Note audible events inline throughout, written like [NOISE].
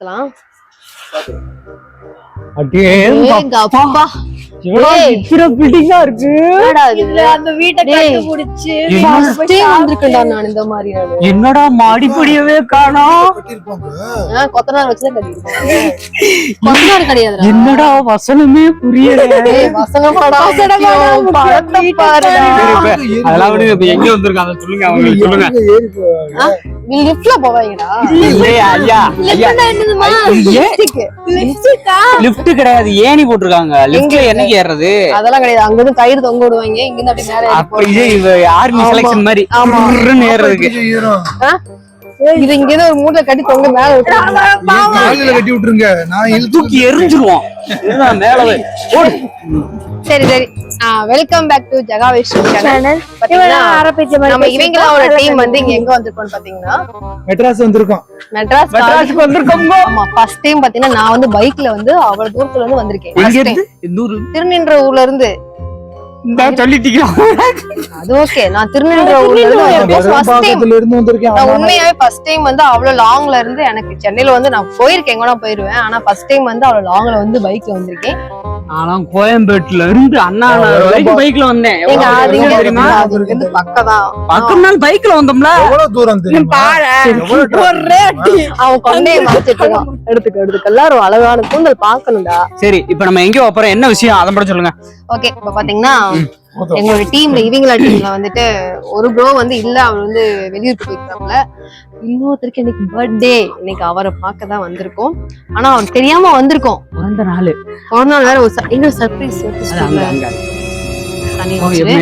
பார்க்கலாம் அடே இத்தனை பில்டிங்கா இருக்கு? அந்த வீட்டை வந்திருக்கேன்டா நான் இந்த மாதிரி. என்னடா மாடிப்படியவே காணோம் கொத்தனார் வச்சுதான் கட்டிருக்கேன் என்னடா வசனமே புரியல. வசனமாடா. அதெல்லாம் எங்க வந்திருக்காங்க சொல்லுங்க அவங்களுக்கு சொல்லுங்க. போவாங்கடா ஐயா. லிஃப்ட் கிடையாது ஏணி போட்டிருக்காங்க. லிஃப்ட்ல என்னைக்கு ஏறுறது அதெல்லாம் கிடையாது அங்க இருந்து கயிறு தொங்க விடுவாங்க இங்க இருந்து அப்படி மேல ஏறி அப்ப இது ஆர்மி. செலக்ஷன் மாதிரி ஆமா. ஆ? இது இங்க இருந்து ஒரு மூட்டை கட்டி தொங்க மேல விட்டுருவாங்க. காலையில கட்டி விட்டுருங்க. நான் தூக்கி எரிஞ்சிருவோம். இதுதான் மேல போய். ஓடு. சரி சரி. Welcome back to Jaga Vishnu channel நம்ம இவங்களோட டீம் வந்து இங்க எங்க வந்திருக்கோம்னு பாத்தீங்கன்னா மெட்ராஸ் வந்திருக்கோம். மெட்ராஸ் மெட்ராஸுக்கு ஆமா ஃபர்ஸ்ட் டைம் பாத்தீங்கன்னா நான் வந்து பைக்ல வந்து அவ்வளவு தூரத்துல இருந்து வந்திருக்கேன். திருநின்ற ஊர்ல இருந்து. அது ஓகே நான் ஆமா. உண்மையாவே ஃபர்ஸ்ட் டைம் வந்து அவ்வளவு லாங்ல இருந்து எனக்கு சென்னையில வந்து நான் போயிருக்கேன். எங்க போயிருவேன். ஆனா ஃபர்ஸ்ட் டைம் வந்து அவ்வளவு லாங்ல வந்து பைக்ல வந்திருக்கேன். நான் கோயம்பேட்டுல இருந்து அண்ணா வரைக்கும் பைக்ல வந்தேன். எங்க எவ்வளவு அது தூரம் இங்க தெரியுமா? அது இங்க இருந்து பக்கம் தான் பக்கம் நாள் பைக்ல வந்தோம்ல. எவ்வளவு தூரம் தெரியுமா? traffic? அவன் மறைச்சிட்டு இருக்கான். எடுத்துக்க எடுத்துக்க. எல்லாரும் அழகான கூந்தல் பாக்கணும்டா சரி இப்ப நம்ம எங்க போறோம் என்ன விஷயம்? அதை மட்டும் சொல்லுங்க. ஓகே இப்ப பாத்தீங்கன்னா. எங்களோட டீம்ல இவங்கள டீம்ல வந்துட்டு ஒரு ப்ரோ வந்து இல்ல அவர் வந்து வெளியூருக்கு போயிருக்காப்ல இன்னொருத்தருக்கு இன்னைக்கு பர்த்டே இன்னைக்கு அவரை பார்க்க தான் வந்திருக்கோம். ஆனா அவருக்கு தெரியாம வந்திருக்கோம். பிறந்த நாள். ஒரு நாள் வேற ஒரு எங்க சர்ப்ரைஸ்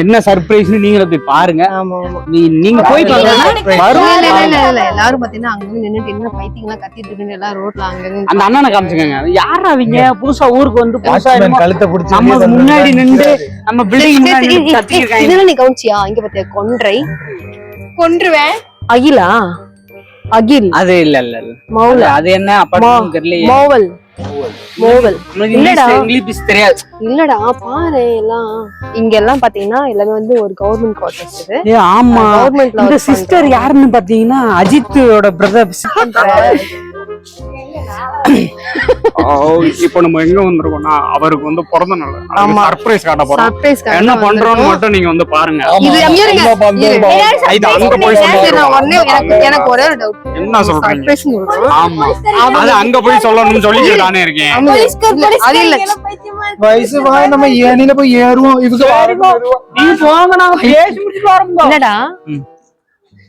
என்ன சர்ப்ரைஸ்னு நீங்களும் போய் பாருங்க. நீங்க போய். எல்லாரும் பாத்தீங்கன்னா அங்க நின்னுட்டு என்ன பைத்தியங்களா கத்திட்டு இருக்குன்னு எல்லாரும் ரோட்ல அங்க இருந்து அந்த அண்ணனை காமிச்சுக்கோங்க. யாரா அவங்க? புதுசா ஊருக்கு வந்து புதுசா கழுத்தை பிடிச்சு நம்ம முன்னாடி. நின்று நம்ம இதெல்லாம் நீ கவுச்சியா இங்க பாத்தியா கொன்றை. கொன்றுவேன். அகிலா? அகில். அது இல்ல இல்ல மௌல? அது என்ன? அப்படி தெரியலையே. மோவல். மோவல். இல்லடா. இங்கிலீஷ் தெரியாது. இல்லடா பாரு எல்லாம். இங்க எல்லாம் பாத்தீங்கன்னா எல்லாமே வந்து ஒரு கவர்மெண்ட் குவார்டர்ஸ் இது. ஆமா. கவர்மெண்ட்ல சிஸ்டர் யாருன்னு பாத்தீங்கன்னா அஜித்தோட பிரதர் இப்போ நம்ம எங்க வந்திருக்கோம்னா அவருக்கு வந்து பிறந்த நாள். ஆமா. சர்ப்ரைஸ் காட்ட போறோம். சர்ப்ரைஸ் என்ன பண்றோம்னு மட்டும் நீங்க வந்து பாருங்க. எனக்கு ஒரே என்ன சொல்றீங்க? ஆமா. அது அங்க போய் சொல்லணும்னு சொல்லிட்டு தானே இருக்கேன் அது இல்ல. வயசு நம்ம ஏனில போய் ஏறுவோம். வாரம் நீ போங்க நாங்க பேசி முடிச்சுட்டு வரோம். என்னடா.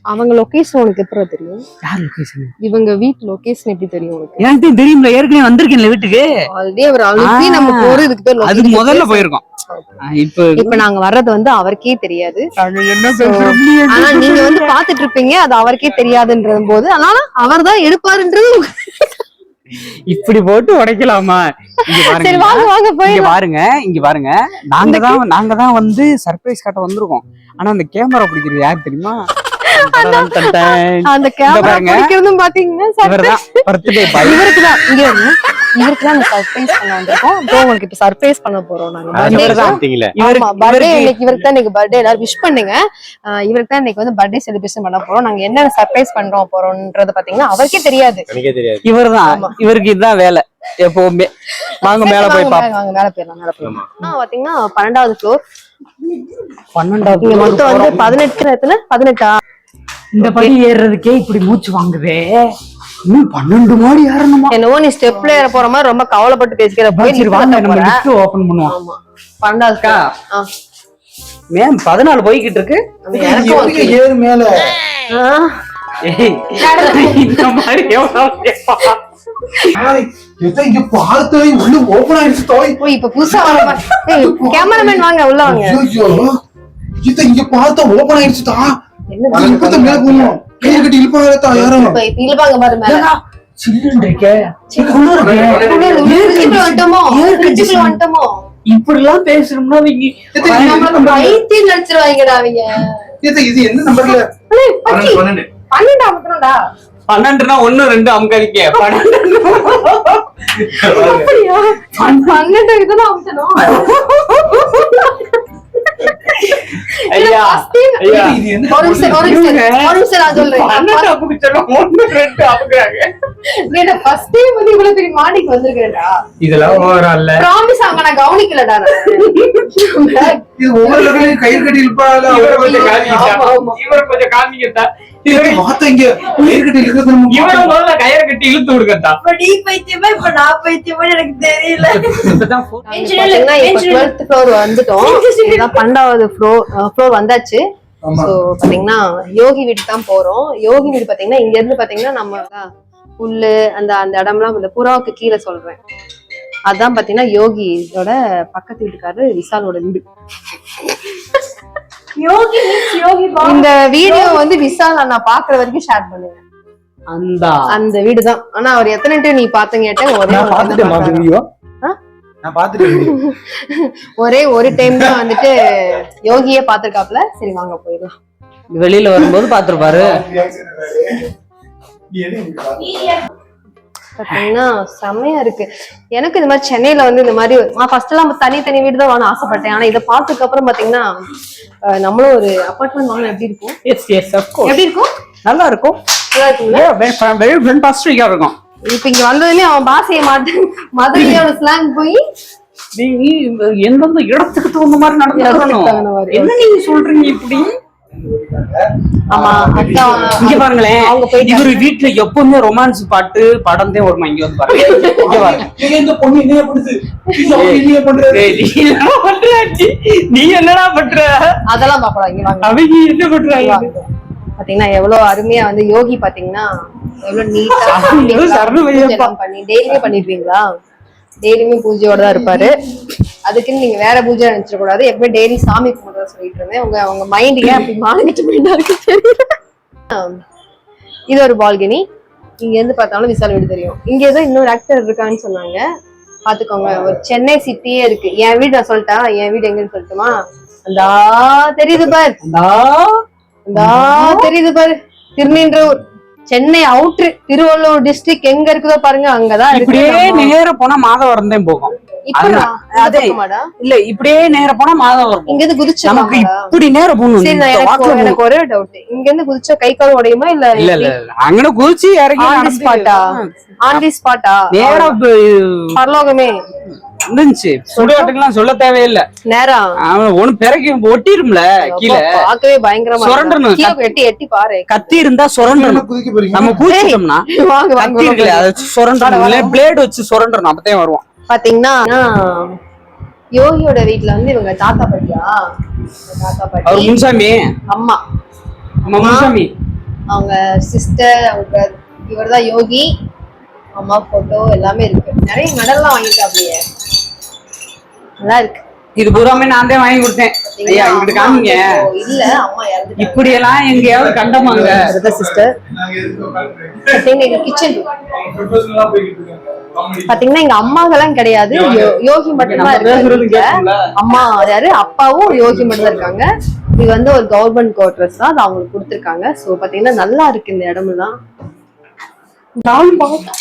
அவங்க லொகேஷன் உனக்கு எப்படி தெரியும்? யார் லொகேஷன் இவங்க வீட்டு லொகேஷன் எப்படி தெரியும் உனக்கு? எனக்கு தெரியும்ல ஏற்கனவே வந்திருக்கேன்ல வீட்டுக்கு. ஆல்ரெடி அவர் அனுப்பி ஆ, நம்ம போறது இதுக்கு பேர் அது. முதல்ல போயிருக்கோம். இப்ப இப்ப நாங்க வர்றது வந்து அவருக்கே தெரியாது. ஆனா நீங்க வந்து பாத்துட்டு இருப்பீங்க அது அவருக்கே தெரியாதுன்றது போது. அதனால அவர் தான் எடுப்பாருன்றது இப்படி போட்டு உடைக்கலாமா? இங்க [LAUGHS] சரி பாருங்க வாங்க வாங்க இங்க பாருங்க இங்க பாருங்க. நாங்க தான் நாங்க தான் வந்து சர்ப்ரைஸ் காட்ட வந்திருக்கோம். ஆனா அந்த கேமரா பிடிக்கிறது யார் தெரியுமா. அந்த கேமரா பாருங்க. பிடிக்கிறதும் பாத்தீங்கன்னா இவருக்கு தான் இங்க. இவருக்கு தான் சர்ப்ரைஸ் பண்ண வந்திருக்கோம். அப்புறம் உங்களுக்கு இப்ப சர்ப்ரைஸ் பண்ண போறோம் நாங்க. பர்த்டே இன்னைக்கு இவருக்கு தான் இன்னைக்கு பர்த்டே எல்லாரும் விஷ் பண்ணுங்க. இவருக்கு தான் இன்னைக்கு வந்து பர்த்டே செலிப்ரேஷன் பண்ண போறோம். நாங்க என்ன சர்ப்ரைஸ் பண்றோம் போறோம்ன்றது பாத்தீங்கன்னா அவருக்கே தெரியாது. எனக்கே தெரியாது. இவர்தான். ஆமா. இவருக்கு இதுதான் வேலை. எப்பவுமே. வாங்க மேல போய் பாப்போம். வாங்க, மேல போயிடலாம் மேல போயிடலாம். பாத்தீங்கன்னா பன்னெண்டாவது ஃப்ளோர் பன்னெண்டாவது மொத்தம் வந்து பதினெட்டு பதினெட்டா இந்த படி ஏறுறதுக்கே இப்படி மூச்சு வாங்குதே? இன்னும் பன்னெண்டு மாடி ஏறணுமா? என்னவோ நீ ஸ்டெப்ல ஏற போற மாதிரி ரொம்ப கவலைப்பட்டு பேசிக்கிற போய் சரி வாங்க நம்ம. லிஃப்ட் ஓபன் பண்ணுவோம். ஆமா. பன்னெண்டாவது அக்கா. floor. ஆ. மேம் பதினாலு போய்கிட்டு இருக்கு. ஏறு மேல? இந்த மாதிரி இப்ப புதுசா கேமராமேன் வாங்க உள்ள வாங்க. இத இங்க பார்த்தா ஓபன் ஆயிடுச்சுடா. இழுப்பாங்க பாரு இப்படி எல்லாம் பேசணும்னா பைத்தியம் நடிச்சிருவாங்கடா அவங்க. இது என்ன நம்பர்ல? பன்னெண்டு அமுத்துறோம்டா பன்னெண்டுனா ஒண்ணு ரெண்டு அமுக்காதிக்க பன்னெண்டு அப்படியா? பன்னெண்டு இதுதான் அமுத்தணும் [LAUGHS] ஐயா ஐயா. ஒரு நிமிஷம் நான் சொல்றேன். நான் ஃபர்ஸ்ட் டைம் வந்து இவ்வளவு பெரிய மாடிக்கு வந்திருக்கேன்டா இதெல்லாம் ஓவரா இல்ல ப்ராமிஸ் அங்க நான் கவனிக்கலடா. நான். இது ஒவ்வொரு கயிறு கட்டி இருப்பாங்க இவரை கொஞ்சம். காமிங்க இவரை கொஞ்சம் வந்துட்டோம். பன்னெண்டாவது ஃப்ளோர் ஃப்ளோர் வந்தாச்சு. சோ பாத்தீங்கன்னா யோகி வீட்டுக்கு தான் போறோம். யோகி வீடு பாத்தீங்கன்னா இங்க இருந்து பாத்தீங்கன்னா நம்ம புல்லு அந்த அந்த இடம்லாம் இந்த புறாவுக்கு கீழே சொல்றேன். அதான் பாத்தீங்கன்னா யோகியோட பக்கத்து வீட்டுக்காரரு விசாலோட வீடு. யோகி மீன்ஸ் யோகி பா இந்த வீடியோ வந்து விசால் நான் பாக்குற வரைக்கும் ஷேர் பண்ணுங்க. அந்த. அந்த வீடு தான் ஆனா அவர் எத்தனை டைம் நீ பாத்தீங்க கேட்டேன் ஒரே நான் பாத்துட்டேன். ஒரே ஒரு டைம் தான் வந்துட்டு யோகியே பாத்திருக்காப்ல சரி வாங்க போயிடலாம். வெளியில வரும்போது பாத்துருப்பாரு? பாத்தீங்கன்னா செமையா இருக்கு. எனக்கு இந்த மாதிரி சென்னையில வந்து இந்த மாதிரி நான் ஃபர்ஸ்ட் எல்லாம் தனி தனி வீடு தான் வாங்க ஆசைப்பட்டேன். ஆனா இதை பார்த்ததுக்கு அப்புறம் பாத்தீங்கன்னா நம்மளும் ஒரு அபார்ட்மெண்ட் வாங்கினா எப்படி இருக்கும்? எஸ் எஸ் எப்படி இருக்கும்? நல்லா இருக்கும். நல்லா இருக்குங்களா வெரி ஃபென்டாஸ்டிக்கா இருக்கும். இப்ப இங்க வந்ததுலயே அவன் பாசையை மாட்டு மதுரையோட ஸ்லாங் போய் நீ எந்தெந்த இடத்துக்கு தகுந்த மாதிரி நடந்துக்கணும். என்ன நீங்க சொல்றீங்க இப்படி? ஆமா அதான் இங்க பாருங்களேன். இவரு வீட்டுல எப்பவுமே ரொமான்ஸ் பாட்டு படம் தான் வருமா? இங்க வந்து பாருங்க. இங்க பாருங்க. நீ என்னடா பண்ற? ஆச்சி? நீ என்னடா பண்ற? அதெல்லாம் வாங்க. அவங்க என்ன பண்றாங்க? பாத்தீங்கன்னா எவ்வளவு அருமையா வந்து யோகி பாத்தீங்கன்னா எவ்வளவு நீட்டா. பண்ணி டெய்லியுமே பண்ணிருப்பீங்களா? டெய்லியுமே பூஜையோட தான் இருப்பாரு. அதுக்குன்னு நீங்க வேற பூஜை நினைச்சிட கூடாது எப்பவுமே டெய்லி சாமி கும்பிடுறத சொல்லிட்டு இருந்தேன். உங்க உங்க மைண்ட் ஏன் அப்படி மாறிட்டு மைண்டா இருக்கு. இது ஒரு பால்கனி. இங்க இருந்து பார்த்தாலும் விசால் வீடு தெரியும். இங்க ஏதோ இன்னொரு ஆக்டர் இருக்கான்னு சொன்னாங்க. பாத்துக்கோங்க. ஒரு சென்னை சிட்டியே இருக்கு. என் வீடு நான் சொல்லிட்டா? என் வீடு எங்கன்னு சொல்லட்டுமா? அந்தா தெரியுது பார். தெரியுது பாரு. திருநீன்றூர் சென்னை அவுட்ரு திருவள்ளூர் டிஸ்ட்ரிக்ட் எங்க இருக்குதோ பாருங்க அங்கதான் இப்படியே நேர போனா மாதவரம் தான் போகும்? இல்ல இப்படியே நேர போனா மாதவரம் இங்க இருந்து குதிச்சு நமக்கு இப்படி நேரம் போகணும் சரி எனக்கு ஒரே டவுட் இங்க இருந்து குதிச்சா கை கால் உடையுமா இல்ல இல்ல இல்ல. அங்கன குதிச்சு இறங்கி ஆன் தி ஸ்பாட்டா ஆன் தி ஸ்பாட்டா நேரா பரலோகமே. இருந்துச்சு. சுடுகாட்டுக்கெல்லாம் சொல்ல தேவையில்லை. நேரம். அவன் ஒண்ணு பிறகு ஒட்டிரும்ல கீழே. பார்க்கவே பயங்கரமா சுரண்டணும். எட்டி எட்டி பாரு. கத்தி இருந்தா சுரண்டணும் குதிக்க போறீங்க நம்ம குதிச்சிட்டோம்னா வாங்க கத்தி வாங்க. இருக்குல்ல அதை வச்சு சுரண்டணும் இல்ல பிளேடு வச்சு சுரண்டணும் அப்பதான் வருவான் பாத்தீங்கன்னா யோகியோட வீட்ல வந்து இவங்க தாத்தா பாட்டியா? தாத்தா அவர் பாட்டி முன்சாமி. அம்மா. முன்சாமி. அவங்க சிஸ்டர் அவங்க இவர் தான் யோகி. அம்மா போட்டோ எல்லாமே இருக்கு. நிறைய மெடல்லாம் வாங்கிட்டாப்லையே நல்லா இருக்கு இது பூராமே நான் தான் வாங்கி கொடுத்தேன். ஐயா இங்கிட்டு காமிங்க. இல்ல அம்மா இப்படி எல்லாம் எங்கேயாவது கண்டமாங்க. சிஸ்டர். எங்க கிச்சன் பாத்தீங்கன்னா இங்க அம்மாங்கெல்லாம் கிடையாது. யோ- யோகி மட்டும்தான் நம்ம பேசுறது இருக்காங்க? அம்மா யாரு அப்பாவும் யோகி மட்டும் தான் இருக்காங்க. இது வந்து ஒரு கவர்மெண்ட் குவார்டர்ஸ் தான். அது அவங்களுக்கு கொடுத்துருக்காங்க. சோ பாத்தீங்கன்னா நல்லா இருக்கு இந்த இடமெல்லாம். நானும் பார்த்தேன்.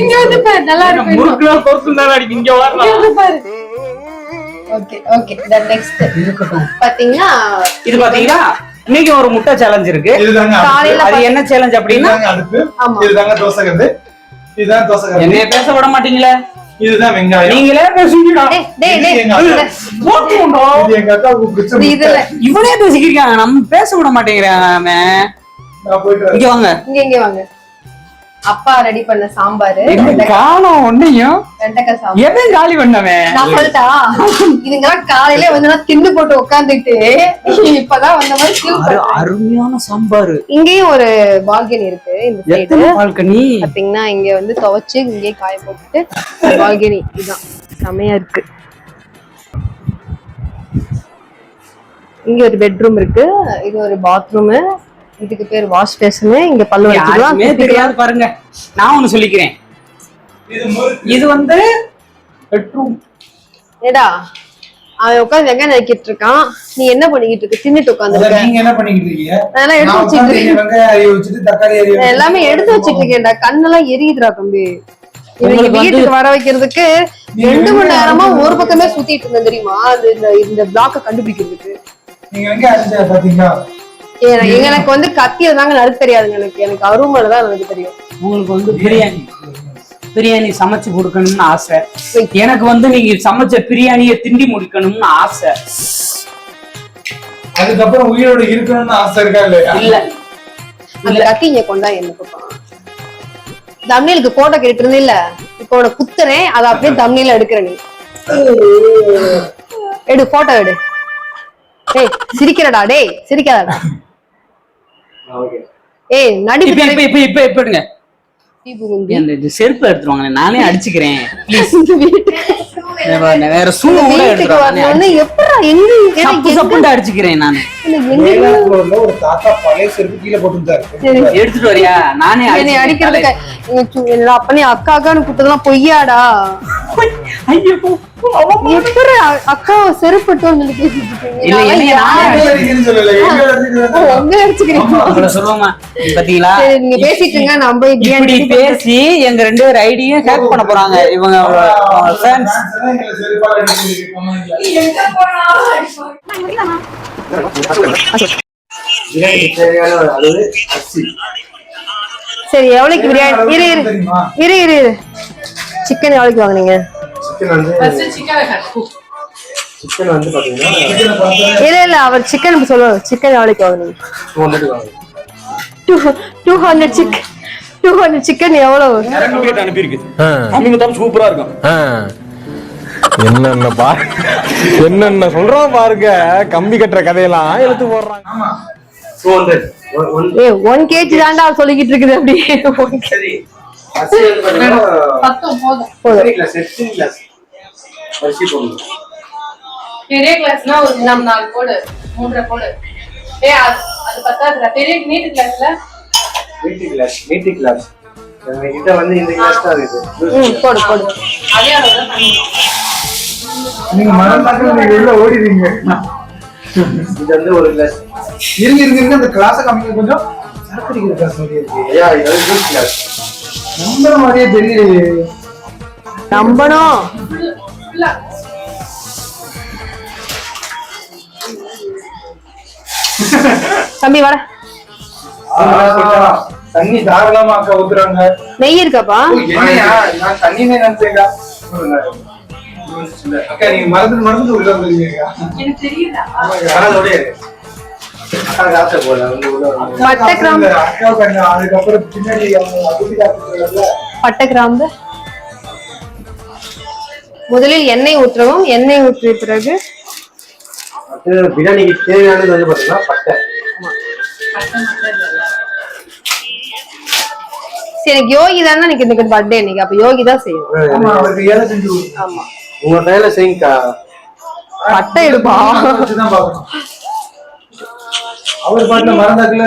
இங்க வந்து பாரு, நல்லா இருக்கு தான் இங்க இங்க வந்து பாரு. இது பாத்தீங்களா? இன்னைக்கு ஒரு முட்டை சேலஞ்ச் இருக்கு. காலையில அது என்ன சேலஞ்ச் அப்படின்னா? அடுப்பு. இதுதாங்க தோசை இதுதான் தோசை என்னைய பேச விட மாட்டீங்களே? இதுதான் வெங்காயம். நீங்களே முட்டை. இவனே பேசிக்கிறாங்க நம்ம பேச விட மாட்டேங்கிறாங்க இங்க வாங்க. இங்க இங்க வாங்க. அப்பா ரெடி பண்ண சாம்பாரு காலம் ஒன்னையும் எவன் காலி பண்ணவன்? நான் சொல்லிட்டா? இதுங்கெல்லாம் காலையில வந்து நான் தின்னு போட்டு உட்காந்துட்டு இப்பதான் வந்த மாதிரி. அருமையான சாம்பார். இங்கேயும் ஒரு பால்கனி இருக்கு இந்த பால்கனி பாத்தீங்கன்னா இங்க வந்து துவைச்சு இங்கே காய போட்டுட்டு பால்கனி இதுதான் செமையா இருக்கு. இங்க ஒரு பெட்ரூம் இருக்கு இது ஒரு பாத்ரூம் இதுக்கு பேர் வாஷ் பேஷனு இங்க பல்லு யாருக்குமே வச்சுக்கலாம் தெரியாது பாருங்க. நான் ஒண்ணு சொல்லிக்கிறேன். இது வந்து பெட்ரூம் ஏடா அவன் உட்காந்து வெங்காயம் நறுக்கிட்டு இருக்கான்? நீ என்ன பண்ணிக்கிட்டு இருக்க? தின்னுட்டு உட்காந்துருக்க நீங்க என்ன பண்ணிக்கிட்டு இருக்கீங்க? அதெல்லாம் எடுத்து நான் எல்லாமே எடுத்து வச்சிட்டு இருக்கேன்டா கண்ணெல்லாம் எரியுதுடா தம்பி. வீட்டுக்கு வர வைக்கிறதுக்கு ரெண்டு மணி நேரமா ஒரு பக்கமே சுத்திட்டு இருந்தேன் தெரியுமா? அது இந்த இந்த பிளாக்க கண்டுபிடிக்கிறதுக்கு. நீங்க எங்க அடிச்ச பாத்தீங்களா? எனக்கு வந்து கத்தியில தாங்க நறுக்க தெரியாதுங்க எனக்கு. எனக்கு அருமையில தான் எனக்கு தெரியும். உங்களுக்கு வந்து பிரியாணி. பிரியாணி சமைச்சு கொடுக்கணும்னு ஆசை. எனக்கு வந்து நீங்க சமைச்ச பிரியாணியை திண்டி முடிக்கணும்னு ஆசை. அதுக்கப்புறம் உயிரோட இருக்கணும்னு ஆசை இருக்கா இல்லையா? இல்ல. அந்த கத்தி இங்க கொண்டா என்ன பாப்பா? தம்னிலுக்கு போட்டோ கேட்டு இருந்தில்ல இப்போ உன குத்துறேன் அதை அப்படியே தம்னில எடுக்கிற நீ [LAUGHS] எடு போட்டோ எடு. டேய் சிரிக்கிறடா டேய் சிரிக்காதடா ஏய் நடிப்பு இப்ப இப்ப இப்ப இப்ப எடுங்க. செருப்பு எடுத்துருவாங்க நானே [LAUGHS] அடிச்சுக்கிறேன். வேற சூ இந்த கூட எடுத்துருவாங்க அடிச்சுக்கிறேன் நான். எங்க- எங்க ஏழாவது ஃப்ளோர்ல ஒரு தாத்தா பழைய செருப்பு கீழே போட்டுருந்தாரு. சரி. எடுத்துட்டு வரியா? நானே அடிக்கிறதுக்கு. அப்பனே அக்கா அக்கான்னு கூப்பிட்டதெல்லாம் பொய்யாடா. ஐயோ எப்படி செருப்பட்டு வந்து பாத்தீங்களா? சரி, நீங்க இப்படி. பேசி எங்க ரெண்டு பேர் ஐடியும் ஹேக் பண்ண போறாங்க. இவங்க ஃபேன்ஸ் சரி எவ்வளவுக்கு பிரியாணி? இரு? இரு இரு இரு. சிக்கன் எவ்வளவுக்கு வாங்குனீங்க? சிக்கன் வந்து சிக்கன் வந்து பாத்தீங்கன்னா இல்ல இல்ல அவர் சிக்கன் சொல்லுவாங்க சிக்கன் எவ்வளவுக்கு வாங்குனீங்க? Two hundred two two hundred chicken two hundred chicken எவ்வளவு? சூப்பரா இருக்கும். என்னென்ன பா என்னென்ன சொல்றான் பாருங்க. கம்பி கட்டுற கதையெல்லாம் போடுறாங்க. Hundred one a one KG தாண்டா சொல்லிக்கிட்டு இருக்குது அப்படி போதும். அரிசி போடணும் பெரிய கிளாஸ்னா ஒரு மூணு நாலு போடு மூன்றரை போடு ஏ அது அது பத்தாதுடா. பெரிய நீட்டு கிளாஸ்ல மீட்டி கிளாஸ் மீட்டி கிளாஸ் கிட்ட வந்து இந்த கிளாஸ் தான் இருக்கு போடு போடு. அதே அளவு நீங்க மறந்தாக்க நீங்க உள்ள ஓடிடுவீங்க இது வந்து ஒரு கிளாஸ் இருங்க இருங்க இருங்க. அந்த கிளாஸ கம்மிங்க கொஞ்சம். அடிக்கிற கிளாஸ் மாதிரியே இருக்கு. ஐயா இது வந்து ஜூஸ் கிளாஸ் நம்புற மாதிரியே தெரியலையே. நம்பணும். தம்பி வர தண்ணி தாராளமா அக்கா ஊத்துறாங்க. நெய் இருக்காப்பா? நான் தண்ணினே நினைச்சேங்க அக்கா நீங்க மறந்து மறந்து உள்ள வந்துருக்கீங்க எனக்கு தெரியல வந்து பட்டை கிராம்பு. முதலில் எண்ணெய் ஊற்றவும் எண்ணெய் ஊற்றிய பிறகு பிரியாணிக்கு தேவையானது வந்து பாத்தீங்கன்னா பட்டை. சரி எனக்கு யோகி தானே எனக்கு இன்னைக்கு பர்த்டே இன்னைக்கு அப்ப யோகி தான் செய்யணும் ஆமா. உங்க கையில செய்யுங்கக்கா. பட்டை எடுப்பா. அவர் பாட்டுல மறந்தாக்குல.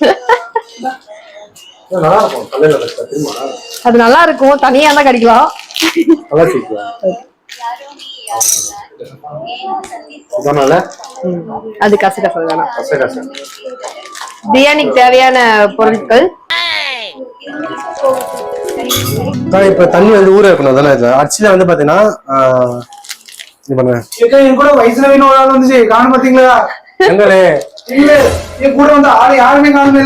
[LAUGHS] அது நல்லா இருக்கும் தனியா தான் கிடைக்கலாம் அது கசகசம் வேணாம் பிரியாணிக்கு தேவையான பொருட்கள்? இப்ப தண்ணி வந்து ஊற வைக்கணும். தானே இது அரிசியில வந்து பாத்தீங்கன்னா இது பண்ணுவேன் ஏக்கா என் கூட வயசுல வேணும் ஒரு ஆள் வந்துச்சு. காணும் பாத்தீங்களா? எங்களே இல்ல என் கூட வந்து ஆளு யாருமே காணுமே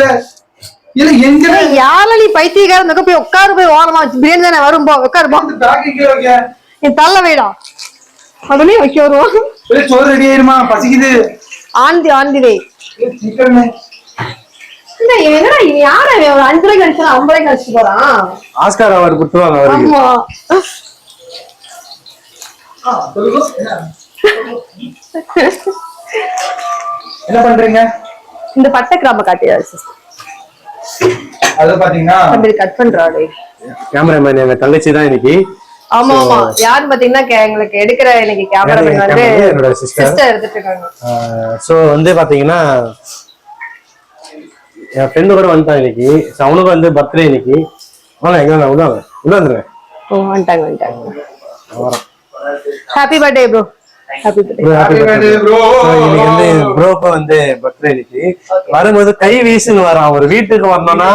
இல்ல இல்ல எங்க யாரலி பைத்தியக்காரன்? போய் உட்காரு போய் ஓரமா வச்சு பிரியாணி தானே வரும் போ உட்காரு போ. நீ தள்ள வேடா. உடனே வைக்க வருவோம் சோறு ரெடி ஆயிருமா? பசிக்குது. ஆந்தி ஆந்தி வே இல்ல, சீக்கிரமே இல்ல இவன் என்னடா இவன் யார இவன்? ஒரு அஞ்சு ரூபாய்க்கு அடிச்சா ஐம்பது ரூபாய்க்கு அடிச்சு போறான். ஆஸ்கார் அவார்டு கொடுத்துருவாங்க ஆமா? என்ன பண்றீங்க? இந்த பட்டை கிராம காட்டியா சிஸ்டர்? அது பாத்தீங்கன்னா கட் பண்றாடு கேமராமேன் எங்க தங்கச்சி தான் இன்னைக்கு. ஆமா ஆமா. யாருன்னு பாத்தீங்கன்னா எங்களுக்கு எடுக்கிற இன்னைக்கு கேமராமேன் வந்து என்னோட. சிஸ்டர் எடுத்துட்டு இருக்காங்க. ஸோ வந்து பாத்தீங்கன்னா என் ஃப்ரெண்டு கூட வந்துட்டான் இன்னைக்கு. அவனுக்கு வந்து பர்த்டே இன்னைக்கு. வாங்க எங்க வாங்க, உள்ள வந்துருங்க. ஓ வந்துட்டாங்க வந்துட்டாங்க. ஹாப்பி பர்த்டே ப்ரோ வந்து ப்ரோக்கு வந்து பர்த்டே வரும்போது கை வீசுன்னு வரான். ஒரு வீட்டுக்கு வரணும்னா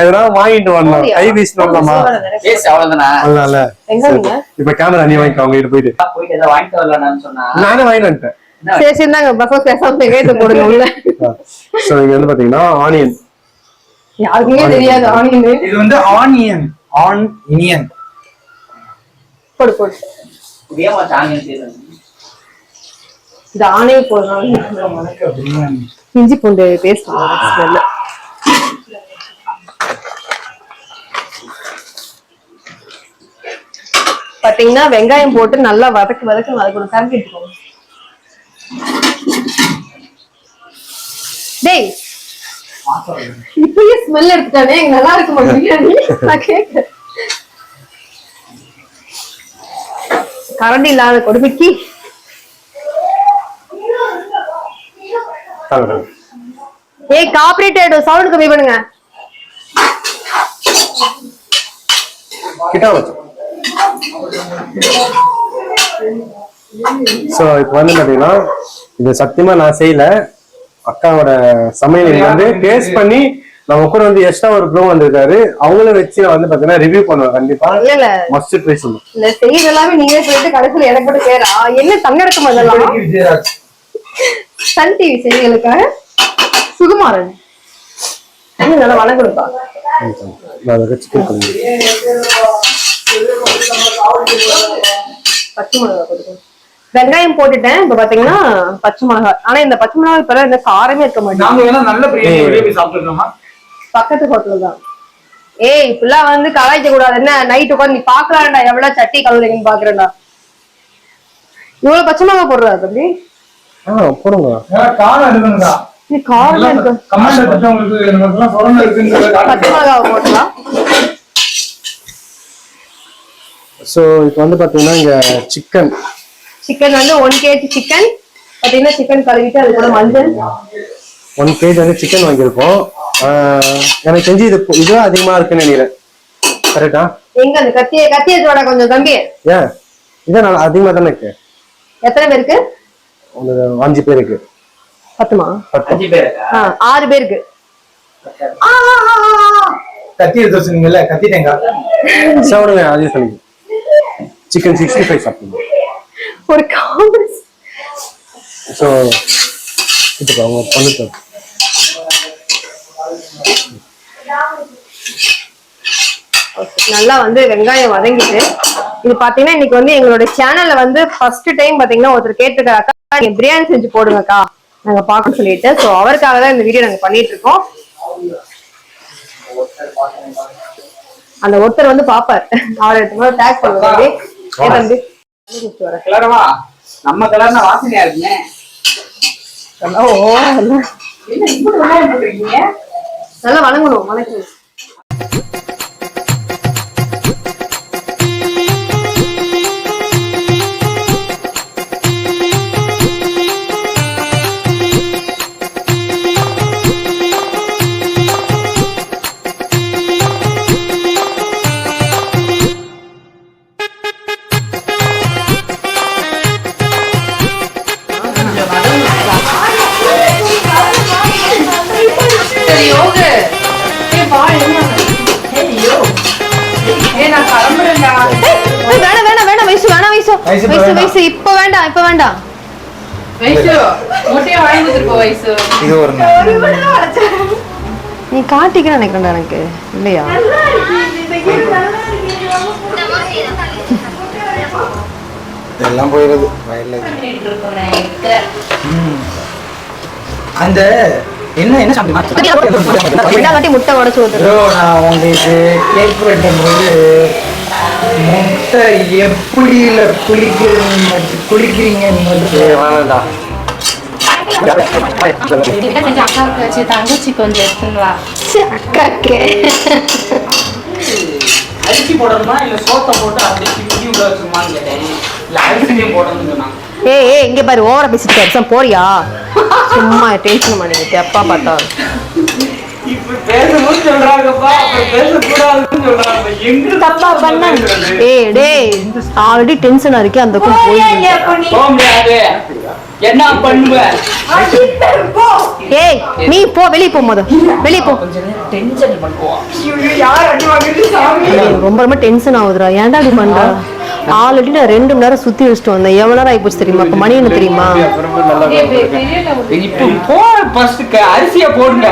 எதனா வாங்கிட்டு வரணும். கை வீசுன்னு வரலாமா அவ்வளவுதானே இப்ப கேமரா நீ வாங்கிக்கோ அவங்க கிட்ட போயிட்டு போயிட்டு ஏதோ வாங்கிட்டு வந்துட்டேன். சரி சரி தாங்க பக்கம் பேசாம கேட்டு போடுங்க உள்ள. சோ இங்க வந்து பாத்தீங்கன்னா ஆனியன் யாருக்குமே தெரியாது ஆனியன் இது வந்து ஆனியன் ஆன் இனியன் போடு போடு. செய்யறது இது ஆணையை போடுறோம் இஞ்சி பூண்டு பேஸ்ட் பாத்தீங்கன்னா வெங்காயம் போட்டு நல்லா வதக்கு வதக்கு வதக்கணும் கரண்டி டேய் இப்பயே ஸ்மெல் எடுத்துட்டானே நல்லா இருக்க பிரியாணி. நான் கேட்கிறேன் கரண்டி இல்லாத கொடுமைக்கு ஏய் கார்ப்பரேட் சவுண்ட் கம்மி பண்ணுங்க. கிட்ட வச்சு. சோ இப்போ வந்து பாத்தீங்கன்னா இது சத்தியமா நான் செய்யல. அக்காவோட சமையல் வந்து டேஸ்ட் பண்ணி நம்ம கூட வந்து எக்ஸ்ட்ரா ஒரு ப்ரோ வந்திருக்காரு. அவங்கள வச்சு நான் வந்து பாத்தீங்கன்னா ரிவ்யூ பண்ணுவேன் கண்டிப்பா. இல்ல இல்ல. மஸ்ட் ட்ரை சொல்லணும். இந்த செய்யறது எல்லாமே நீங்களே சொல்லிட்டு கடைசியில எனக்கு மட்டும் பேரா என்ன தங்கடக்கம் அதெல்லாம் விஜயராஜ். சன் டிவி செய்திகளுக்காக சுகுமாரன். நல்லா வணக்கம்ப்பா. பச்சை மிளகா வெங்காயம் போட்டுட்டேன். இப்ப பாத்தீங்கன்னா பச்சை மிளகா. ஆனா இந்த பச்சை மிளகா இப்ப இந்த காரமே இருக்க மாட்டேங்குது. பக்கத்து ஹோட்டல் தான். ஏய் இப்பெல்லாம் வந்து கலாய்க்க கூடாது என்ன? நைட் உட்காந்து நீ பாக்கலாம்டா. எவ்வளவு சட்டி கலந்துங்கன்னு பாக்குறேன்டா. இவ்வளவு பச்சை மிளகா போடுறா தம்பி. போடுங்க. காரம் நீ காரமா இருக்கு கமெண்ட் எடுத்தவங்களுக்கு நமக்குலாம் கொரோனா இருக்குங்கிறத பச்சை காட்டுங்க. மிளகாவை போட்டலாம் ஸோ இப்போ வந்து பாத்தீங்கன்னா இங்க சிக்கன் சிக்கன் வந்து ஒன் கேஜி சிக்கன் பாத்தீங்கன்னா சிக்கன் கழுவிட்டு அது கூட மஞ்சள். ஒன் கேஜி வந்து சிக்கன் வாங்கியிருக்கோம். எனக்கு தெரிஞ்சு இது இதுதான் அதிகமா இருக்குன்னு நினைக்கிறேன். கரெக்டா எங்க அந்த கத்திய கத்திய தோட கொஞ்சம் தம்பி. ஏன்? இதான் நல்லா அதிகமா தானே இருக்கு. எத்தனை பேருக்கு? அஞ்சு பேருக்கு. பத்துமா? பத்து. அஞ்சு பேர் இருக்கா ஆ, ஆறு பேருக்கு. கத்தி எடுத்து சாப்பிடுங்க அதே சிக்கன் சிக்ஸ்டி ஃபைவ் சாப்பிடுங்க. ஒரு காங்கிரஸ் ஸோ இப்போ அவங்க பண்ணிட்டு நல்லா வந்து வெங்காயம் வதங்கிட்டு. இது பாத்தீங்கன்னா இன்னைக்கு வந்து எங்களோட சேனல்ல வந்து ஃபர்ஸ்ட் டைம் பாத்தீங்கன்னா ஒருத்தர் கேட்டிருக்காரு. நீங்க பிரியாணி செஞ்சு போடுங்கக்கா நாங்க பார்க்கணும் சொல்லிட்டு. சோ அவருக்காக தான் இந்த வீடியோ நாங்க பண்ணிட்டு இருக்கோம் அந்த ஒருத்தர் வந்து பாப்பார். அவரை எடுத்து டேக் பண்ணுவாரு. தம்பி. கிளறவா நம்ம கிளறின வாசனையா இருக்குங்க நல்லா வணங்கணும். வணக்கணும் வயசு. இது ஒரு நீ காட்டிக்க நினைக்கிறேன்டா எனக்கு. இல்லையா? எல்லாம் போயிருது. வயல்ல அந்த என்ன என்ன காட்டி முட்டை உடச்சு ஊத்துறேன் ப்ரோ நான் உங்களுக்கு கேக் முட்டை எப்படியில குளிக்கிறீங்க குளிக்கிறீங்கன்னு வேணாம்டா அரிசி போடணுமா இல்ல சோத்தை போட்டு கேட்டேன் இல்ல போடணும்னு சொன்னாங்க ஏய் ஏய் இங்க பாரு ஓவரா பேசிட்டு எக்ஸாம் போறியா? சும்மா டென்ஷன் பண்ணிக்கிட்டு எப்பா பார்த்தா இப்ப பேசணும்னு சொல்றாங்கப்பா அப்புறம் பேசக்கூடாதுன்னு சொல்றாங்க. எங்க தப்பா பண்ண. ஏய் டேய் ஆல்ரெடி டென்ஷனா இருக்கே அந்த கூட போய் போக முடியாது. என்ன பண்ணுவ ஏய் நீ போ வெளிய போ முத வெளிய போ டென்ஷன் பண்ணுவோம் ஏய், ரொம்ப ரொம்ப டென்ஷன் ஆகுதுடா ஏன்டா இப்படி பண்ற ஆல்ரெடி நான் ரெண்டு மணி நேரம் சுத்தி வச்சுட்டு வந்தேன் எவ்வளவு நேரம் ஆயிப்போச்சு தெரியுமா இப்ப மணி என்ன தெரியுமா இப்போ போ ஃபர்ஸ்ட் அரிசிய போடுங்க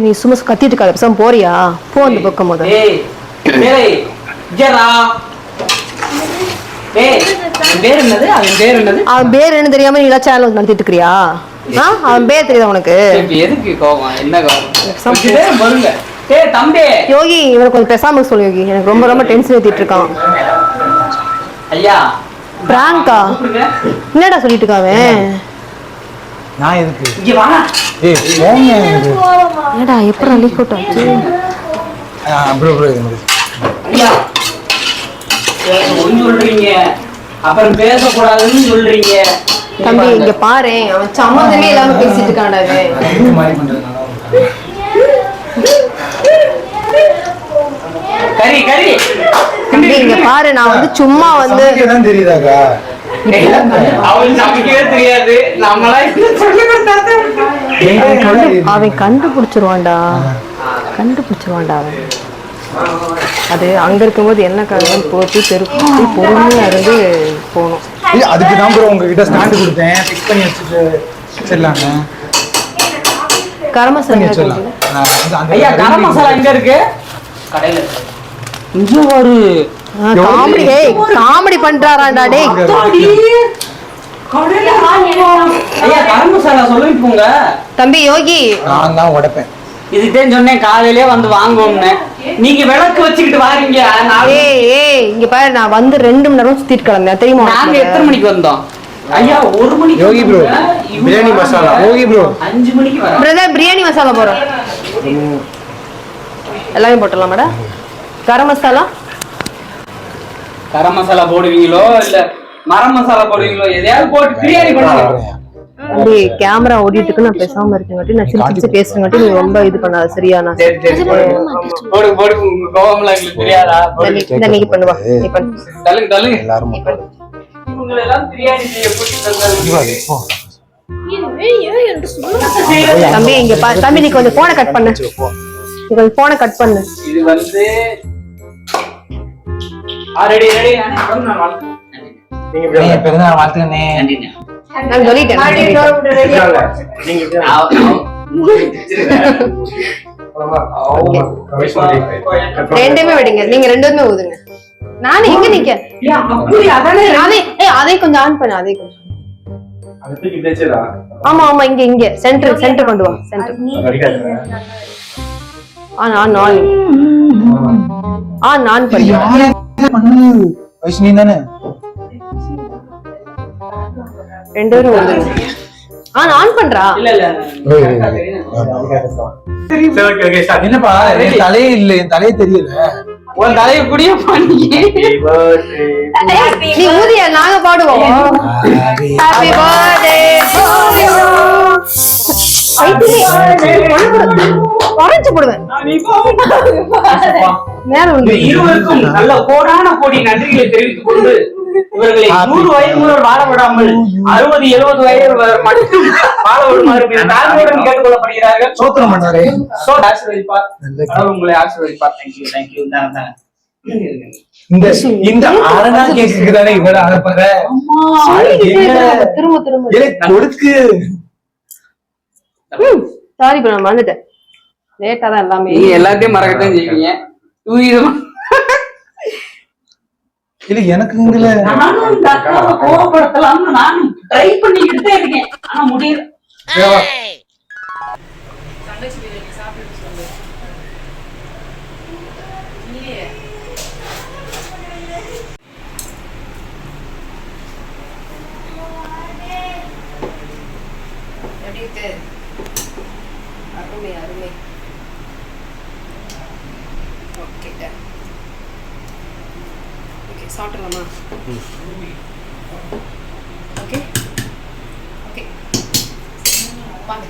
நீ சும்மா கத்திட்டு இருக்காத பேசாம போறியா? போ அந்த பக்கம் முத ஏய் டேய் ஜரா ஏய் அவன் பேர் என்னது? அவன் பேர் என்னது? அவன் பேர் என்ன தெரியாம நீ சேனல் நடத்திட்டு இருக்கிறியா ஆ? அவன் பேர் தெரியுதா உனக்கு? எதுக்கு என்ன யோகி இவனை கொஞ்சம் பேசாம சொல்லு யோகி. எனக்கு ரொம்ப ரொம்ப டென்ஷன் ஏத்திட்டு இருக்கான். ஐயா பிராங்கா. என்னடா சொல்லிட்டு இருக்காவன் நான் எதுக்கு இங்க வா ஏய் போங்க எனக்கு ஏடா எப்படி லீக் அவுட் ஆச்சு ப்ரோ ப்ரோ எனக்கு ஐயா ஒன்னு சொல்றீங்க அப்புறம் பேசக்கூடாதுன்னு சொல்றீங்க தம்பி இங்க பாரு அவன் சம்மந்தமே இல்லாம பேசிட்டு இருக்கான்டா இவன் மாதிரி பண்றதுனால கறி கறி தம்பி இங்க பாரு நான் வந்து சும்மா வந்து தெரியுதாக்கா? அவன் கண்டுபிடிச்சிருவான்டா. கண்டுபிடிச்சிருவான்டா அவன். அது அங்க இருக்கும்போது என்ன காரணம் போட்டு தெருக்கு பொறுமையா இருந்து போகணும். அதுக்கு தான் ப்ரோ உங்ககிட்ட ஸ்டாண்ட் கொடுத்தேன். ஃபிக்ஸ் பண்ணி வச்சுட்டு வச்சிடலாங்க. கரம் மசாலா ஐயா கரம் மசாலா எங்க இருக்கு? கடையில இங்க ஒரு காமெடி ஏய் காமெடி பண்றாராண்டா டேய். தம்பி யோகி. நான் தான் உடைப்பேன். இதுதான் சொன்னேன் காலையிலே வந்து வாங்குவோம்னு. நீங்க விளக்கு வச்சுக்கிட்டு வாரீங்க நாங்க ஏய் ஏய் இங்க பாரு நான் வந்து ரெண்டு மணி நேரம் சுத்திட்டு கிளம்பேன் தெரியுமா நாங்க? எத்தனை மணிக்கு வந்தோம்? ஐயா ஒரு மணிக்கு யோகி. இவங்க பிரியாணி மசாலா. யோகி ப்ரோ அஞ்சு மணிக்கு வரோம். பிரதர் பிரியாணி மசாலா போறோம் எல்லாமே போட்டுடலாம் மேடம் கரம் மசாலா? கரம் மசாலா போடுவீங்களோ இல்ல மரம் மசாலா போடுவீங்களோ? எதையாவது போட்டு பிரியாணி பண்ணுங்க தம்பி கேமரா ஓடிட்டு நான் பேசாம இருக்கங்காட்டி நான் சிரிச்சு பேசுறங்காட்டி நீ ரொம்ப இது பண்ணாத சரியா? நான் சரி சரி போடுங்க போடுங்க உங்க கோவம்லாம் எங்களுக்கு தெரியாதா? போடுங்க. இந்த நீ பண்ணுவா நீ பண்ணு. தள்ளுங்க தள்ளுங்க. எல்லாரும் இவங்களை எல்லாம் பிரியாணி செய்ய கூட்டிட்டு வந்தாங்க. இப்போ தம்பி இங்க தம்பி நீ கொஞ்சம் போனை கட் பண்ணு. கொஞ்சம் போனை கட் பண்ணு. இது வந்து ரெடி ரெடி. நீங்க வாழ்த்துக்கண்ணே. நான் சொல்லிட்டேன். ரெண்டுமே விடுங்க. நீங்க ரெண்டு பேருமே ஊதுங்க. நானே எங்க நிக்க. அதே அதை கொஞ்சம் ஆன் பண்ணு அதே கொஞ்சம். ஆமா ஆமா இங்க இங்க. சென்டர் சென்டர் கொண்டு வா centre. On on on on on பண்ணு. பண்ணு வைஷ்ணி தானே ரெண்டு பேரும் ஊதுங்க ஆன் ஆன் பண்றா இல்ல இல்ல சரி, okay, okay, start. என்னப்பா என் தலையே இல்ல என் தலையே தெரியல உன் தலையை குடிய பண்ணி. நீ ஊதிய நாங்க பாடுவோம் ஹாப்பி பர்த்டே உரைச்சு போடுவேன் இருவருக்கும் நல்ல கோடான கோடி நன்றிகளை தெரிவித்துக் கொண்டு இவர்களை நூறு வயது முதல் வாழ விடாமல் அறுபது எழுபது வயது வரை மட்டும் வாழ விடுமாறு தாழ்மையுடன் கேட்டுக்கொள்ளப்படுகிறார்கள். சோத்திரம் பண்ணாரே சோ ஆசீர்வதிப்பார். உங்களை ஆசீர்வதிப்பார். தேங்க்யூ தேங்க்யூ தானே தானே இந்த இந்த அரணா கேக்குக்கு தானே இவ்வளவு அழப்பற திரும்ப திரும்ப. கொடுக்கு. சாரி இப்ப நான் வந்துட்டேன் லேட்டா தான் எல்லாமே. நீங்க எல்லாத்தையும் மறக்கத்தான் செய்வீங்க. இது- இல்ல எனக்கு இங்கல நானும் இந்த அக்காவை கோவப்படுத்தலாம்னு நானும் ட்ரை பண்ணிக்கிட்டு தான் இருக்கேன். ஆனா முடியல எப்படி இருக்கு அருமை அருமை ஓகே ஓகே சாப்பிடலாமா ஓகே ஓகே வாங்க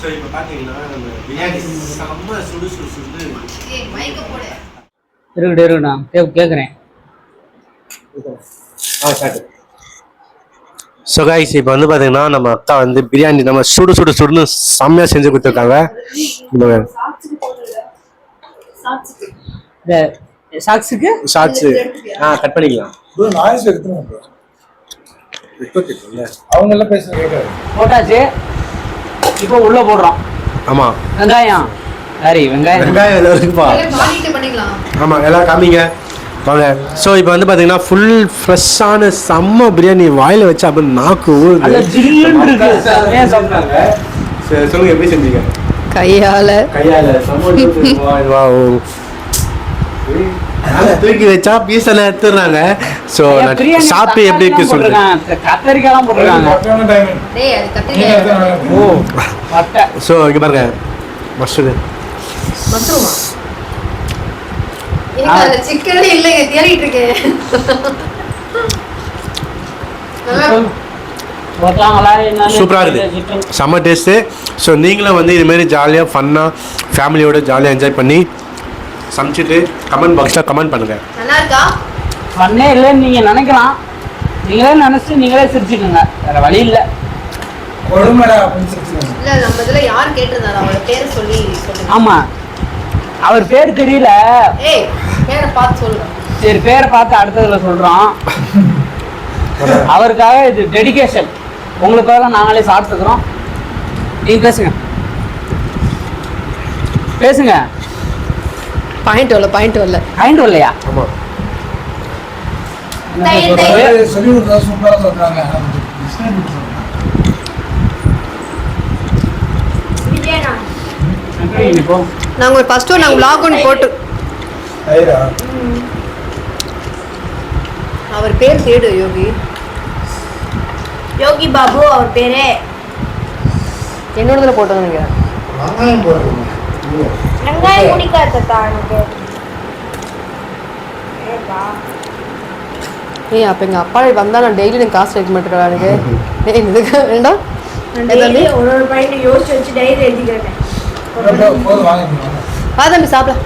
ஸோ இப்போ பார்த்தீங்கன்னா நம்ம பிரியாணி செம்ம சுடு சுடு சுடு இருக்கட்டும் இருக்கட்டும் கே- கேக்குறேன். ஆ ஸ்டார்ட் ஸோ கைஸ் இப்போ வந்து பார்த்தீங்கன்னா நம்ம அக்கா வந்து பிரியாணி நம்ம சுடு சுடு சுடுன்னு செம்மையாக செஞ்சு கொடுத்துருக்காங்க. சாக்ஸுக்கு? ஷார்ட்ஸு ஆ கட் பண்ணிக்கலாம். அவங்க எல்லாம் பேச கேட்காது. போட்டாச்சு. இப்போ உள்ள போடுறோம். ஆமாம் வெங்காயம். சரி வெங்காயம். வெங்காயம் எல்லாம் இருக்குப்பா. மாறிட்டு பண்ணிக்கலாம். ஆமா எல்லாம் காமிங்க. வாங்க. ஸோ இப்போ வந்து பார்த்தீங்கன்னா ஃபுல் ஃப்ரெஷ்ஷான செம்ம பிரியாணி வாயில வச்சு அப்படியே நாக்கு சரி சொல்லுங்க எப்படி செஞ்சீங்க? கையால. கையால [LAUGHS] தூக்கி வச்சா பீஸ் எல்லாம் எடுத்துடுறாங்க. ஸோ பிரியாணி சாப்பிட்டு எப்படி இருக்கு சொல்றேன். ஓ [LAUGHS] ஸோ இங்க பாருங்க. மஸ்டர்டு மஷ்ரூமா? சிக்கனே இல்லைங்க தேடிட்டு இருக்கேன். சூப்பராக இருக்குது. செம்ம டேஸ்ட்டு ஸோ நீங்களும் வந்து இதுமாரி ஜாலியாக ஃபன்னாக ஃபேமிலியோட ஜாலியாக என்ஜாய் பண்ணி சமைச்சிட்டு கமெண்ட் பாக்ஸில் கமெண்ட் பண்ணுங்கள் நல்லா இருக்கா? பண்ணே இல்லைன்னு நீங்க நினைக்கலாம். நீங்களே நினைச்சு நீங்களே சிரிச்சுக்கோங்க. வேற வழி இல்ல. கொடுமடா அப்படின்னு சொல்லிட்டு. இல்ல நம்ம இதுல யார் கேட்டிருந்தாரு அவங்களோட பேரை சொல்லி சொல்லுங்க. ஆமா. அவர் பேர் தெரியல. ஏய் பேரை பார்த்து சொல்லுங்க சரி பேரை பார்த்து அடுத்ததுல சொல்றோம். அவருக்காக இது டெடிகேஷன் உங்களுக்காக நாங்களே சாப்பிட்டுக்கிறோம். நீங்க பேசுங்க. பேசுங்க. பாயிண்ட் வரல பாயிண்ட் வரல. கைண்ட் இல்லையா தயிர். சொல்லி சூப்பரா சொல்றாங்க. ஆனா கொஞ்சம் டிஸ்டர்ப் சொல்றாங்க இப்போ நாங்க ஒரு ஃபர்ஸ்ட் நாங்க vlog ஒன்று போட்டு. அவர் பேர் தேடு யோகி. யோகி பாபு அவர் பேரு. என்னோடதுல போட்டோம் நீங்க? வெங்காயம் போடுறோம் வெங்காயம் பிடிக்காது தத்தா எனக்கு. ஏய் அப்ப எங்க அப்பா வந்தா நான் டெய்லி எனக்கு காசு வைக்க மாட்டேன் எனக்கு. [LAUGHS] ஏய் இதுக்கு வேண்டாம். ஒரு ஒரு பையனை யோசிச்சு வச்சு டைரி எழுதிக்கிறேன். போதும் வாங்க. வா சாப்பிட.